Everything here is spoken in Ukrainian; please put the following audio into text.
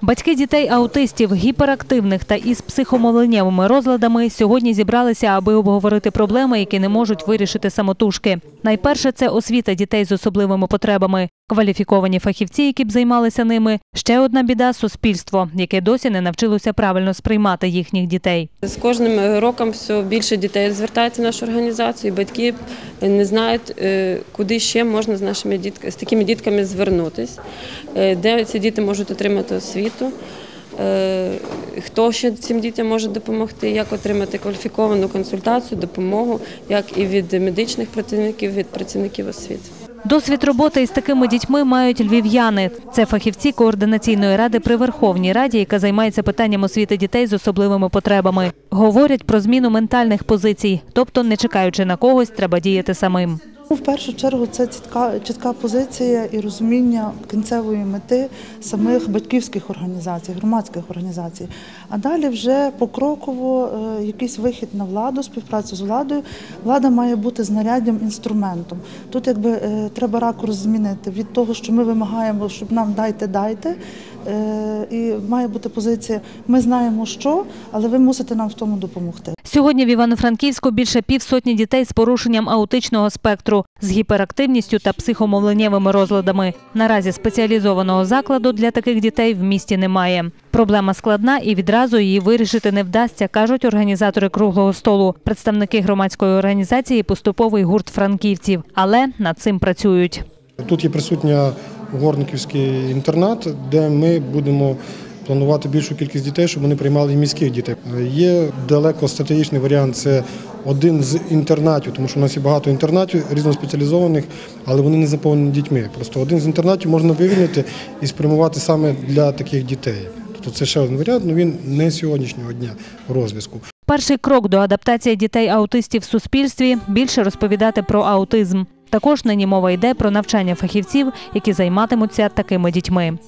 Батьки дітей-аутистів, гіперактивних та із психомовленнєвими розладами сьогодні зібралися, аби обговорити проблеми, які не можуть вирішити самотужки. Найперше це освіта дітей з особливими потребами, кваліфіковані фахівці, які б займалися ними. Ще одна біда суспільство, яке досі не навчилося правильно сприймати їхніх дітей. З кожним роком все більше дітей звертається в нашу організацію. і Батьки не знають, е, куди ще можна з нашими дітками з такими дітками звернутися, де ці діти можуть отримати освіту. е, Хто ще цим дітям може допомогти, як отримати кваліфіковану консультацію, допомогу, як і від медичних працівників, від працівників освіти. Досвід роботи із такими дітьми мають львів'яни. Це фахівці координаційної ради при Верховній Раді, яка займається питанням освіти дітей з особливими потребами. Говорять про зміну ментальних позицій, тобто, не чекаючи на когось, треба діяти самим. Ну, В першу чергу це чітка, чітка позиція і розуміння кінцевої мети самих батьківських організацій, громадських організацій. А далі вже покроково е, якийсь вихід на владу, співпрацю з владою. Влада має бути знаряддям, інструментом. Тут якби е, треба ракурс змінити від того, що ми вимагаємо, щоб нам дайте, дайте. Е, І має бути позиція: ми знаємо, що, але ви мусите нам в тому допомогти. Сьогодні в Івано-Франківську більше півсотні дітей з порушенням аутичного спектру, з гіперактивністю та психомовленнєвими розладами. Наразі спеціалізованого закладу для таких дітей в місті немає. Проблема складна і відразу її вирішити не вдасться, кажуть організатори круглого столу, представники громадської організації Поступовий гурт франківців. Але над цим працюють. Тут є присутня горниківський інтернат, де ми будемо планувати більшу кількість дітей, щоб вони приймали і міських дітей. Є далеко стратегічний варіант це один з інтернатів, тому що у нас є багато інтернатів різноспеціалізованих, але вони не заповнені дітьми. Просто один з інтернатів можна вивільнити і спрямувати саме для таких дітей. Тобто це ще один варіант, але він не сьогоднішнього дня розв'язку. Перший крок до адаптації дітей-аутистів в суспільстві більше розповідати про аутизм. Також нині мова йде про навчання фахівців, які займатимуться такими дітьми.